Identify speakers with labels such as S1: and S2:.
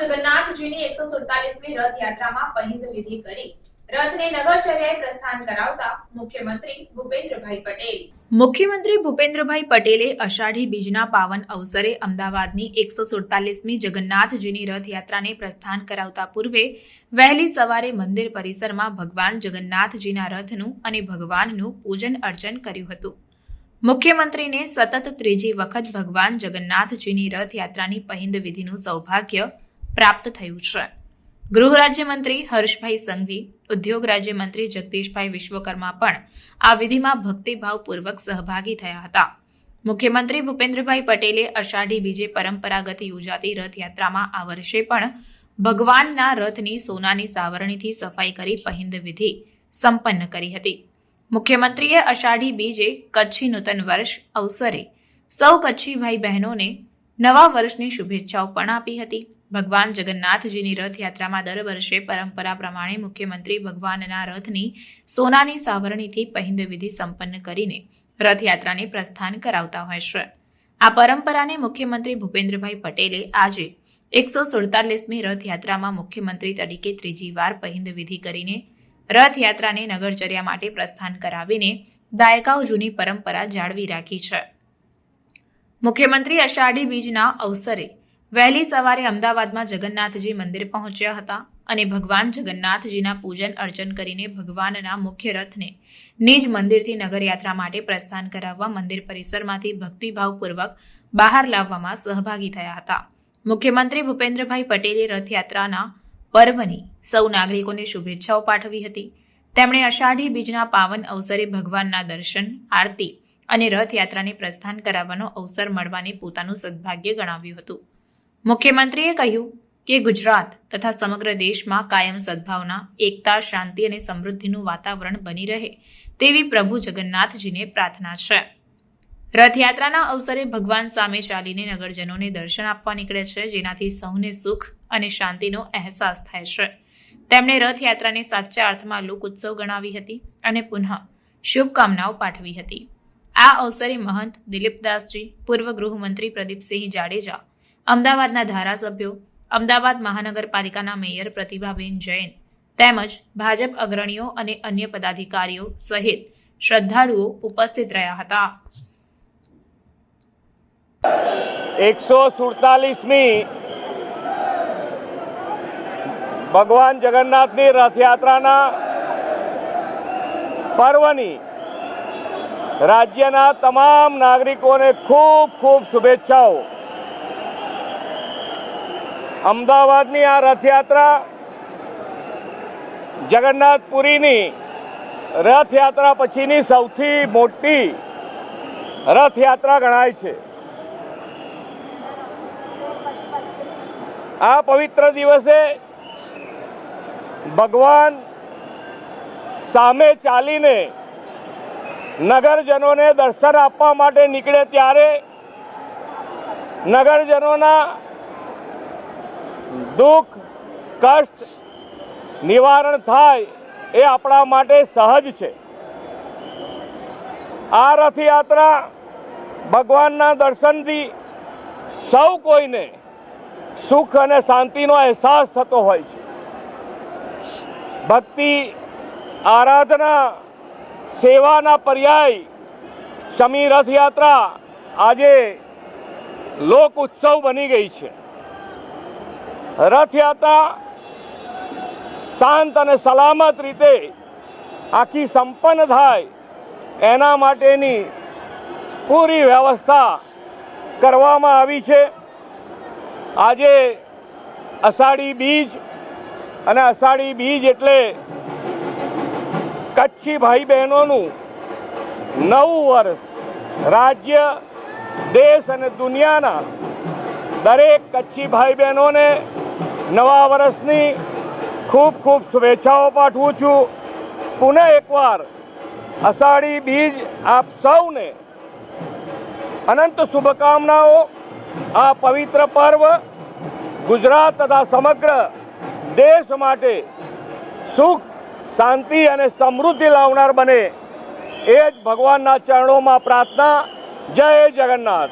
S1: જગન્નાથજીની એકસો સુડતાલીસમી રથયાત્રામાં પહિંદ વિધિ કરી રથને નગરચર્યાએ પ્રસ્થાન કરાવતા મુખ્યમંત્રી ભૂપેન્દ્રભાઈ પટેલ. મુખ્યમંત્રી ભૂપેન્દ્રભાઈ પટેલે અષાઢી બીજના પાવન અવસરે અમદાવાદની એકસો સુડતાલીસમી જગન્નાથજીની રથયાત્રાને પ્રસ્થાન કરાવતા પૂર્વે વહેલી સવારે મંદિર પરિસરમાં ભગવાન જગન્નાથજીના રથનું અને ભગવાનનું પૂજન અર્ચન કર્યું હતું. મુખ્યમંત્રીને સતત ત્રીજી વખત ભગવાન જગન્નાથજીની રથયાત્રાની પહિંદ વિધિનું સૌભાગ્ય પ્રાપ્ત થયું છે. ગૃહ રાજ્યમંત્રી હર્ષભાઈ સંઘવી, ઉદ્યોગ રાજ્યમંત્રી જગદીશભાઈ વિશ્વકર્મા પણ આ વિધિમાં ભક્તિભાવપૂર્વક સહભાગી થયા હતા. મુખ્યમંત્રી ભૂપેન્દ્રભાઈ પટેલે અષાઢી બીજે પરંપરાગત યોજાતી રથયાત્રામાં આ વર્ષે પણ ભગવાનના રથની સોનાની સાવરણીથી સફાઈ કરી પહિંદ વિધિ સંપન્ન કરી હતી. મુખ્યમંત્રીએ અષાઢી બીજે કચ્છી નૂતન વર્ષ અવસરે સૌ કચ્છી ભાઈ બહેનોને નવા વર્ષની શુભેચ્છાઓ પણ આપી હતી. ભગવાન જગન્નાથજીની રથયાત્રામાં દર વર્ષે પરંપરા પ્રમાણે મુખ્યમંત્રી ભગવાનના રથની સોનાની સાવરણીથી પહિંદ વિધિ સંપન્ન કરીને રથયાત્રાને પ્રસ્થાન કરાવતા હોય છે. આ પરંપરાને મુખ્યમંત્રી ભૂપેન્દ્રભાઈ પટેલે આજે એકસો સુડતાલીસમી રથયાત્રામાં મુખ્યમંત્રી તરીકે ત્રીજી વાર પહિંદ વિધિ કરીને રથયાત્રાને નગરચર્યા માટે પ્રસ્થાન કરાવીને દાયકાઓ જૂની પરંપરા જાળવી રાખી છે. મુખ્યમંત્રી અષાઢી બીજના અવસરે વહેલી સવારે અમદાવાદમાં જગન્નાથજી મંદિર પહોંચ્યા હતા અને ભગવાન જગન્નાથજીના પૂજન અર્ચન કરીને ભગવાનના મુખ્ય રથને નિજ મંદિરથી નગરયાત્રા માટે પ્રસ્થાન કરાવવા મંદિર પરિસરમાંથી ભક્તિભાવપૂર્વક બહાર લાવવામાં સહભાગી થયા હતા. મુખ્યમંત્રી ભૂપેન્દ્રભાઈ પટેલે રથયાત્રાના પર્વની સૌ નાગરિકોને શુભેચ્છાઓ પાઠવી હતી. તેમણે અષાઢી બીજના પાવન અવસરે ભગવાનના દર્શન, આરતી અને રથયાત્રાને પ્રસ્થાન કરાવવાનો અવસર મળવાને પોતાનું સદભાગ્ય ગણાવ્યું હતું. મુખ્યમંત્રીએ કહ્યું કે ગુજરાત તથા સમગ્ર દેશમાં કાયમ સદભાવના, એકતા, શાંતિ અને સમૃદ્ધિનું વાતાવરણ બની રહે તેવી પ્રભુ જગન્નાથજીને પ્રાર્થના છે. રથયાત્રાના અવસરે ભગવાન સામે ચાલીને નગરજનોને દર્શન આપવા નીકળે છે, જેનાથી સૌને સુખ અને શાંતિનો અહેસાસ થાય છે. તેમણે રથયાત્રાને સાચા અર્થમાં લોક ઉત્સવ ગણાવી હતી અને પુનઃ શુભકામનાઓ પાઠવી હતી. આ અવસરે મહંત દિલીપદાસજી, પૂર્વ ગૃહમંત્રી પ્રદીપસિંહ જાડેજા, અમદાવાદના ધારાસભ્યો, અમદાવાદ મહાનગરપાલિકાના મેયર પ્રતિભાબેન જૈન તેમજ ભાજપ અગ્રણીઓ અને અન્ય પદાધિકારીઓ સહિત શ્રદ્ધાળુઓ ઉપસ્થિત રહ્યા હતા.
S2: એકસો સુડતાલીસમી ભગવાન જગન્નાથની રથયાત્રાના પર્વની રાજ્યના તમામ નાગરિકોને ખૂબ ખૂબ શુભેચ્છાઓ. અમદાવાદની આ રથયાત્રા જગન્નાથપુરીની રથયાત્રા પછીની સૌથી મોટી રથયાત્રા ગણાય છે. આ પવિત્ર દિવસે ભગવાન સામે ચાલીને નગરજનોને દર્શન આપવા માટે નીકળે ત્યારે નગરજનોના દુઃખ, કષ્ટ, નિવારણ થાય એ આપણા માટે સહજ છે. આ રથયાત્રા ભગવાનના દર્શનથી સૌ કોઈને સુખ અને શાંતિનો અહેસાસ થતો હોય છે. ભક્તિ, આરાધના સેવાના પર્યાય શમી રથયાત્રા આજે લોક ઉત્સવ બની ગઈ છે. રથયાત્રા શાંત અને સલામત રીતે આખી સંપન્ન થાય એના માટેની પૂરી વ્યવસ્થા કરવામાં આવી છે. આજે અષાઢી બીજ અને અષાઢી બીજ એટલે કચ્છી ભાઈ બહેનોનું નવું વર્ષ રાજ્ય, દેશ અને દુનિયાના દરેક કચ્છી ભાઈ બહેનોને નવા વર્ષની ખૂબ ખૂબ શુભેચ્છાઓ પાઠવું છું. પુનઃ એકવાર અષાઢી બીજ આપ સૌને અનંત શુભકામનાઓ. આ પવિત્ર પર્વ ગુજરાત તથા સમગ્ર દેશ માટે સુખ શાંતિ અને સમૃદ્ધિ લાવનાર બને. એ જ ભગવાનના ચરણોમાં પ્રાર્થના. જય જગન્નાથ.